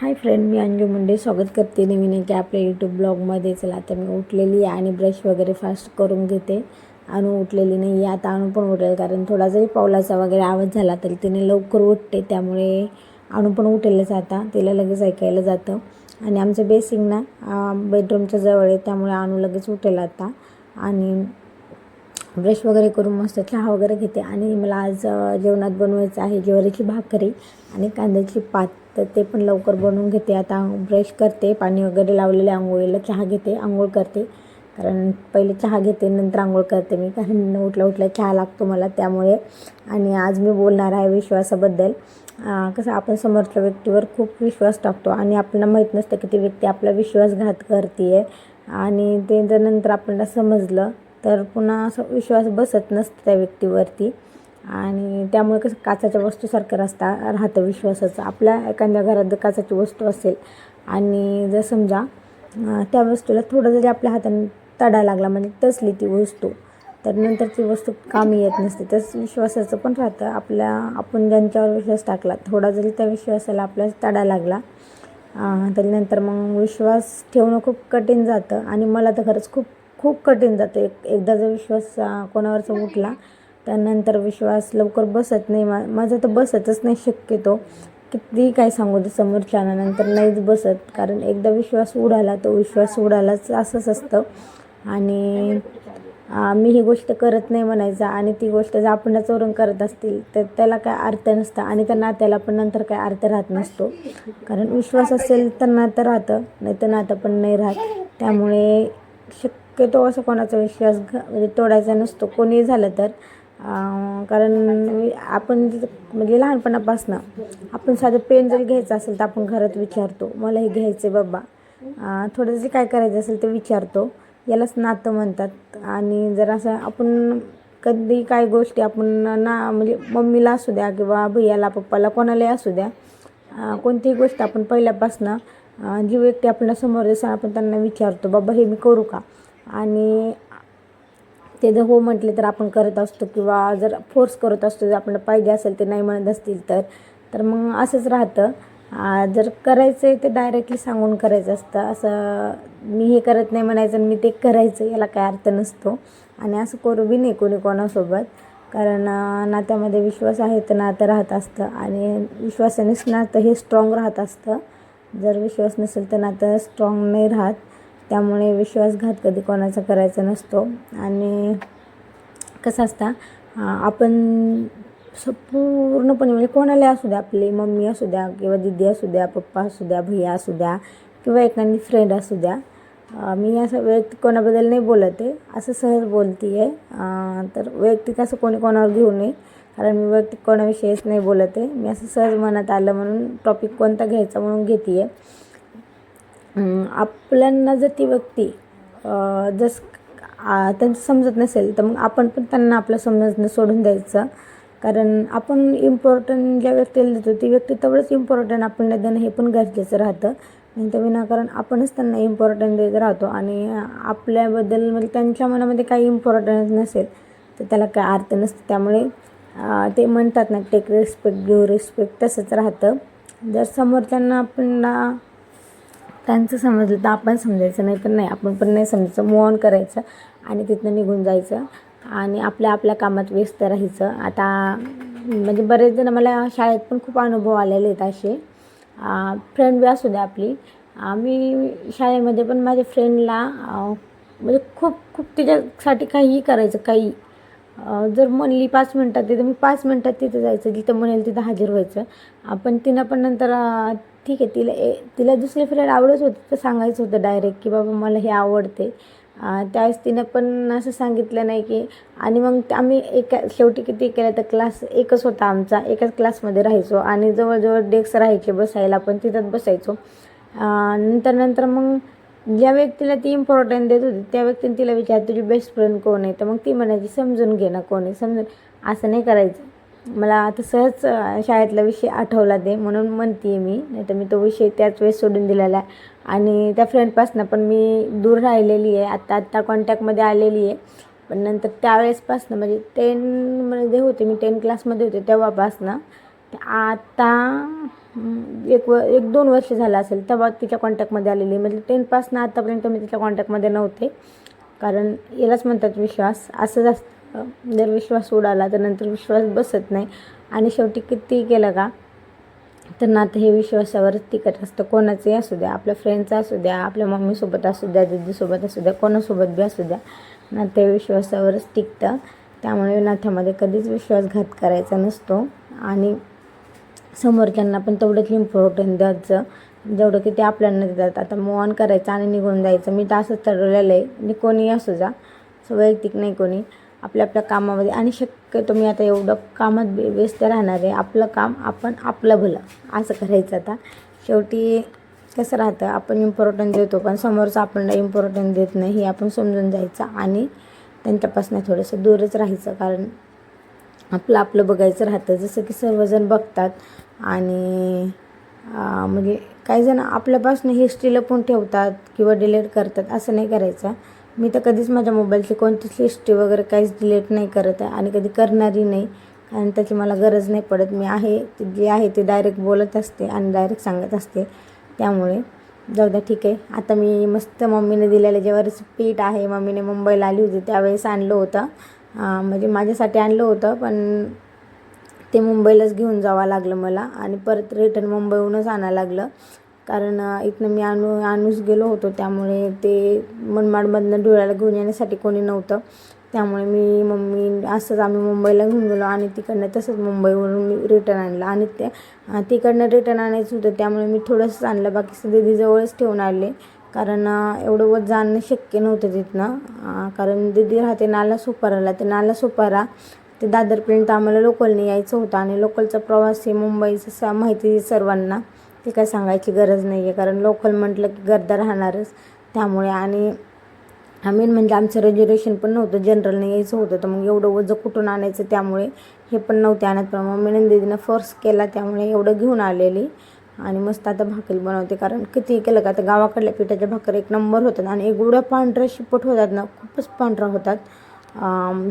हाय friend मी अंजू मुंडे. स्वागत करते नवीन की आपल्या यूट्यूब ब्लॉगमध्ये चला आता मी उठलेली आहे आणि ब्रश वगैरे फास्ट करून घेते. अनु उठलेली नाही आहे. आता अनु पण उठेल कारण थोडा जरी पावलाचा वगैरे आवाज झाला तरी तिने लवकर उठते. त्यामुळे अनु पण उठेलच आता. तिला लगेच ऐकायला जातं. आणि आमचं बेसिंग ना बेडरूमच्या जवळ आहे. त्यामुळे अनु लगेच उठेल आता. आणि ब्रश वगैरे करून मस्त चहा वगैरे घेते. आणि मला आज जेवणात बनवायचं आहे. ज्वारीची भाकरी आणि कांद्याची पात. तर ते पण लवकर बनवून घेते. आता ब्रश करते पाणी वगैरे लावलेले आंघोळीला चहा घेते आंघोळ करते. कारण पहिले चहा घेते नंतर आंघोळ करते मी. कारण उठल्या उठल्या चहा लागतो मला त्यामुळे. आणि आज मी बोलणार आहे विश्वासाबद्दल. कसं आपण समोरच्या व्यक्तीवर खूप विश्वास टाकतो. आणि आपल्याला माहीत नसतं की ती व्यक्ती आपला विश्वासघात करते आहे आणि ते जर नंतर आपल्याला समजलं तर पुन्हा असं विश्वास बसत नसतं त्या व्यक्तीवरती. आणि त्यामुळे कसं काचाच्या वस्तूसारखं रस्ता राहतं विश्वासाचं. आपल्या एखाद्या घरात जर काचाची वस्तू असेल आणि जर समजा त्या वस्तूला थोडं जरी आपल्या हाताने तडा लागला म्हणजे तसली ती वस्तू तर नंतर ती वस्तू कामी येत नसते. तसं विश्वासाचं पण राहतं. आपल्या आपण ज्यांच्यावर विश्वास टाकला थोडा जरी त्या विश्वासाला आपल्याला तडा लागला तरी नंतर मग विश्वास ठेवणं खूप कठीण जातं. आणि मला तर खरंच खूप खूप कठीण जातं. एक एकदा जर विश्वास कोणावरचा उठला त्यानंतर विश्वास लवकर बसत नाही. मा माझा तर बसतच नाही शक्यतो. किती काय सांगू दे समोरच्या नंतर नाहीच बसत. कारण एकदा विश्वास उडाला तो विश्वास उडालाच असंच असतं. आणि मी ही गोष्ट करत नाही म्हणायचा. आणि ती गोष्ट जर आपण चोरून करत असतील तर त्याला काय अर्थ नसतं. आणि त्या नात्याला पण नंतर काय अर्थ राहत नसतो. कारण विश्वास असेल तर नातं राहतं नाही तर नातं पण नाही राहत. त्यामुळे शक्यतो असं कोणाचा विश्वास घ म्हणजे तोडायचा नसतो. कोणी झालं तर. कारण आपण म्हणजे लहानपणापासनं आपण साधं पेन जरी घ्यायचं असेल तर आपण घरात विचारतो मला हे घ्यायचं आहे बाबा. थोडंसं थोडं जे काय करायचं असेल ते विचारतो. यालाच नातं म्हणतात. आणि जर असं आपण कधी काय गोष्टी आपण ना म्हणजे मम्मीला असू द्या किंवा भैयाला पप्पाला कोणालाही असू द्या कोणतीही गोष्ट आपण पहिल्यापासनं जी व्यक्ती आपल्यासमोर जसं आपण त्यांना विचारतो बाबा हे मी करू का? आणि ते जर हो म्हटले तर आपण करत असतो किंवा जर फोर्स करत असतो जर आपल्याला पाहिजे असेल ते नाही म्हणत असतील तर तर मग असंच राहतं. जर करायचं आहे ते डायरेक्टली सांगून करायचं असतं. असं मी हे करत नाही म्हणायचं आणि मी ते करायचं याला काय अर्थ नसतो. आणि असं करू बी नाही कोणी कोणासोबत. कारण नात्यामध्ये विश्वास आहे तर नातं राहत असतं. आणि विश्वासानेच नातं हे स्ट्रॉंग राहत असतं. जर विश्वास नसेल तर नातं स्ट्रॉंग नाही राहत. त्यामुळे विश्वासघात कधी कोणाचा करायचा नसतो. आणि कसं असतं आपण स पूर्णपणे म्हणजे कोणाला असू द्या आपली मम्मी असू द्या किंवा दिदी असू द्या पप्पा असू द्या भैया असू द्या किंवा एखादी फ्रेंड असू द्या मी असं वैयक्तिक कोणाबद्दल नाही बोलत आहे असं सहज बोलते आहे तर वैयक्तिक असं कोणी कोणावर घेऊ नये कारण मी वैयक्तिक कोणाविषयीच नाही बोलत आहे. मी असं सहज मनात आलं म्हणून टॉपिक कोणता घ्यायचा म्हणून घेते आहे आपल्यांना जर ती व्यक्ती जस त्यांचं समजत नसेल तर मग आपण पण त्यांना आपलं समजणं सोडून द्यायचं. कारण आपण इम्पॉर्टंट ज्या व्यक्तीला देतो ती व्यक्ती तेवढंच इम्पॉर्टंट आपल्याला देणं हे पण गरजेचं राहतं. नाही तर विनाकारण आपणच त्यांना इम्पॉर्टंट देत राहतो. आणि आपल्याबद्दल म्हणजे त्यांच्या मनामध्ये काही इम्पॉर्टंट नसेल तर त्याला काय अर्थ नसतं. त्यामुळे ते म्हणतात ना टेक रिस्पेक्ट ग्यू रिस्पेक्ट तसंच राहतं. जर समोरच्यांना आपण त्यांचं समजलं तर आपण समजायचं नाही तर नाही. आपण पण नाही समजायचं. मूव ऑन करायचं आणि तिथनं निघून जायचं आणि आपल्या आपल्या कामात व्यस्त राहायचं. आता म्हणजे बरेच जण मला शाळेत पण खूप अनुभव आलेले आहेत असे. फ्रेंड बी असू द्या आपली. मी शाळेमध्ये पण माझ्या फ्रेंडला म्हणजे खूप खूप तिच्यासाठी काहीही करायचं काही. जर म्हणली पाच मिनटात तिथं मी पाच मिनटात तिथं जायचं जिथं म्हणेल तिथं हजर व्हायचं. आपण तिनं पण नंतर ठीक आहे तिला ए तिला दुसरी फ्रेंड आवडत होती तर सांगायचं होतं डायरेक्ट की बाबा मला हे आवडते. त्यावेळेस तिनं पण असं सांगितलं नाही की आणि मग ते आम्ही एका शेवटी किती केलं तर क्लास एकच होता आमचा एकाच क्लासमध्ये राहायचो. आणि जवळजवळ डेस्क राहायचे बसायला पण तिथंच बसायचो. नंतर नंतर मग ज्या व्यक्तीला ती इम्पॉर्टंट देत होती त्या व्यक्तीने तिला विचार तुझी बेस्ट फ्रेंड कोण आहे? तर मग ती म्हणायची समजून घे ना कोण आहे समजून असं नाही करायचं. मला आता सहज शाळेतला विषय आठवला ते म्हणून म्हणते मी नाही तर मी तो विषय त्याच वेळेस सोडून दिलेला आहे. आणि त्या फ्रेंडपासनं पण मी दूर राहिलेली आहे आत्ता आत्ता कॉन्टॅक्टमध्ये आलेली आहे. पण नंतर त्यावेळेसपासनं म्हणजे टेनमध्ये होते मी टेन क्लासमध्ये होते तेव्हापासनं. आता एक व एक दोन वर्ष झालं असेल तेव्हा तिच्या कॉन्टॅक्टमध्ये आलेली म्हणजे टेनपासनं आत्तापर्यंत मी तिच्या कॉन्टॅक्टमध्ये नव्हते. कारण यालाच म्हणतात विश्वास. असंच असतं जर विश्वास उडाला तर नंतर विश्वास बसत नाही. आणि शेवटी किती केलं का तर नातं हे विश्वासावरच टिकत असतं. कोणाचंही असू द्या. आपल्या फ्रेंडचं असू द्या आपल्या मम्मीसोबत असू द्या दीदीसोबत असू द्या कोणासोबत बी असू द्या. नातं हे विश्वासावरच टिकतं. त्यामुळे नात्यामध्ये कधीच विश्वासघात करायचा नसतो. आणि समोरच्यांना पण तेवढंच इम्पॉर्टंट द्यायचं. जेवढं की ते आपल्याला देतात आता मूव ऑन करायचं आणि निघून जायचं. मी तर असंच ठरवलेलं आहे. आणि कोणी असू जा असं वैयक्तिक नाही कोणी. आपल्या आपल्या कामामध्ये. आणि शक्यतो मी आता एवढं कामात बे व्यस्त राहणार आहे. आपलं काम आपण आपलं भलं. असं करायचं आता. शेवटी कसं राहतं? आपण इम्पॉर्टंट देतो. पण समोरचं आपल्याला इम्पॉर्टंट देत नाही. हे आपण समजून जायचं. आणि त्यांच्यापासून थोडंसं दूरच राहायचं. कारण आपलं आपलं बघायचं राहतं. जसं की सर्वजण बघतात आणि म्हणजे काही जण आपल्यापासून हिस्ट्री लपून ठेवतात किंवा डिलीट करतात असं नाही करायचं. मी तर कधीच माझ्या मोबाईलची कोणतीच हिस्ट्री वगैरे काहीच डिलीट नाही करत आहे आणि कधी करणारही नाही. कारण त्याची मला गरज नाही पडत. मी आहे ते जे आहे ते डायरेक्ट बोलत असते आणि डायरेक्ट सांगत असते. त्यामुळे जाऊ द्या ठीक आहे. आता मी मस्त मम्मीने दिलेलं जेव्हा पीठ आहे मम्मीने मुंबईला आली होती त्यावेळेस आणलं होतं. हां म्हणजे माझ्यासाठी आणलं होतं पण ते मुंबईलाच घेऊन जावं लागलं मला आणि परत रिटर्न मुंबईहूनच आणायला लागलं. कारण इथनं मी आणू आणूच गेलो होतो त्यामुळे ते मनमाडमधनं धुळ्याला घेऊन येण्यासाठी कोणी नव्हतं. त्यामुळे मी मम्मी असंच आम्ही मुंबईला घेऊन गेलो आणि तिकडनं तसंच मुंबईवरून मी रिटर्न आणलं. आणि ते तिकडनं रिटर्न आणायचं होतं त्यामुळे मी थोडंसंच आणलं. बाकी दिदीजवळच ठेवून आले कारण एवढं वत जाणं शक्य नव्हतं तिथनं. कारण दीदी राहते नाला सुपाराला. ते नाला सुपारा ते दादरपर्यंत आम्हाला लोकलने यायचं होतं आणि लोकलचा प्रवास हे मुंबईचं स माहिती सर्वांना. ते काय सांगायची गरज नाही आहे कारण लोकल म्हटलं की गर्दा राहणारच. त्यामुळे आणि मेन म्हणजे आमचं रिजर्वेशन पण नव्हतं. जनरलने यायचं होतं. तर मग एवढं वजं कुठून आणायचं त्यामुळे हे पण नव्हते आणत. पण मी दीदीनं फोर्स केला. त्यामुळे एवढं घेऊन आलेली. आणि मस्त आता भाकरी बनवते कारण किती केलं का आता गावाकडल्या पिठाच्या भाकरी एक नंबर होतात आणि एवढ्या पांढऱ्या शिपट होतात ना खूपच पांढऱ्या होतात.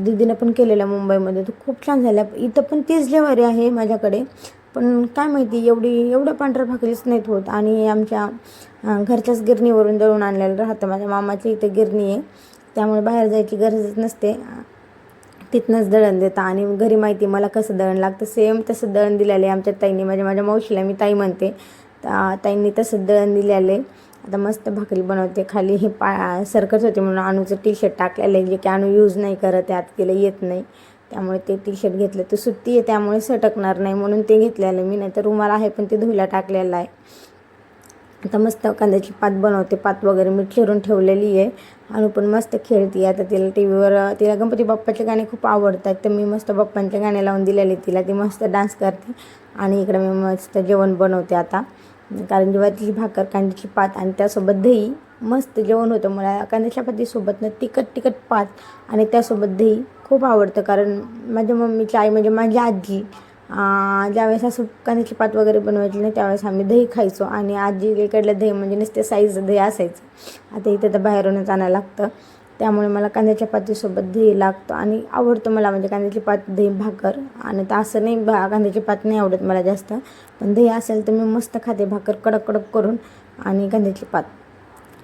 दिदीनं पण केलेल्या मुंबईमध्ये तर खूप छान झाल्या. इथं पण तीच जेवारी आहे माझ्याकडे. पण काय माहिती एवढी एवढ्या पांढऱ्या भाकरीच नाहीत होत. आणि आमच्या घरच्याच गिरणीवरून दळून आणलेलं राहतं. माझ्या मामाची इथं गिरणी आहे. त्यामुळे बाहेर जायची गरजच नसते. तिथनंच दळण देता आणि घरी माहिती मला कसं दळण लागतं. सेम तसं दळण दिलेलं आहे आमच्या ताईंनी. माझ्या माझ्या मावशीला मी ताई म्हणते ताईंनी तसं दळण दिलेलं आहे. आता मस्त भाकरी बनवते. खाली हे पा सरकत होते म्हणून अणूचं टी शर्ट टाकलेलं आहे. जे की अणू यूज नाही करत आहे आत तिला येत नाही. त्यामुळे ते टी शर्ट घेतलं. तर सुट्टी आहे त्यामुळे सटकणार नाही म्हणून ते घेतलेलं मी नाही तर रुमाल आहे पण ते धुयला टाकलेलं आहे. आता मस्त कांद्याची पात बनवते. पात वगैरे मी चिरून ठेवलेली आहे. आणि पण मस्त खेळते. आता तिला टी व्हीवर तिला गणपती बाप्पाचे गाणे खूप आवडतात. तर मी मस्त बाप्पांचे गाणे लावून दिलेले तिला ती मस्त डान्स करते. आणि इकडे मी मस्त जेवण बनवते आता. कारण ज्वारीची भाकर कांद्याची पात आणि त्यासोबत दही मस्त जेवण होतं. मला कांद्याच्या पातीसोबतनं तिखट तिखट पात आणि त्यासोबत दही खूप आवडतं. कारण माझ्या मम्मीची आई म्हणजे माझी आजी. ज्यावेळेस असं कांद्याची पात वगैरे बनवायची नाही त्यावेळेस आम्ही दही खायचो. आणि आजी इकडलं दही म्हणजे नुसते साईजचं दही असायचं. आता इथं तर बाहेरूनच आणायला लागतं. त्यामुळे मला कांद्याच्या पातीसोबत दही लागतं. आणि आवडतं मला म्हणजे कांद्याची पात दही भाकर. आणि तर असं नाही भा कांद्याची पात नाही आवडत मला जास्त. पण दही असेल तर मी मस्त खाते भाकर कडक कडक करून आणि कांद्याची पात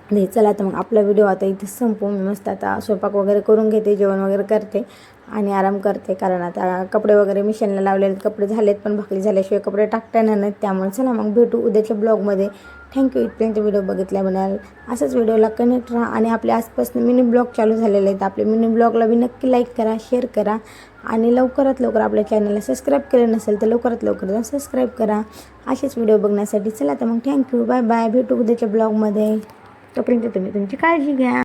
नाही चला तर मग आपला व्हिडिओ आता इथे संपू मी मस्त आता स्वयंपाक वगैरे करून घेते जेवण वगैरे करते. आणि आराम करते कारण आता कपडे वगैरे मिशनला लावलेले कपडे झालेत पण भाकरी झाल्याशिवाय कपडे टाकता येणार नाहीत. त्यामुळे चला मग भेटू उद्याच्या ब्लॉगमध्ये. थँक्यू इथपर्यंत व्हिडिओ बघितल्याबद्दल. असंच व्हिडिओला कनेक्ट राहा आणि आपल्या आसपासनं मिनी ब्लॉग चालू झालेले आहेत. आपले मिनी ब्लॉगला बी नक्की लाईक करा शेअर करा आणि लवकरात लवकर आपल्या चॅनलला सबस्क्राईब केलं नसेल तर लवकरात लवकर जाऊन सबस्क्राईब करा. असेच व्हिडिओ बघण्यासाठी चला तर मग थँक्यू बाय बाय भेटू उद्याच्या ब्लॉगमध्ये तोपर्यंत तुम्ही तुमची काळजी घ्या.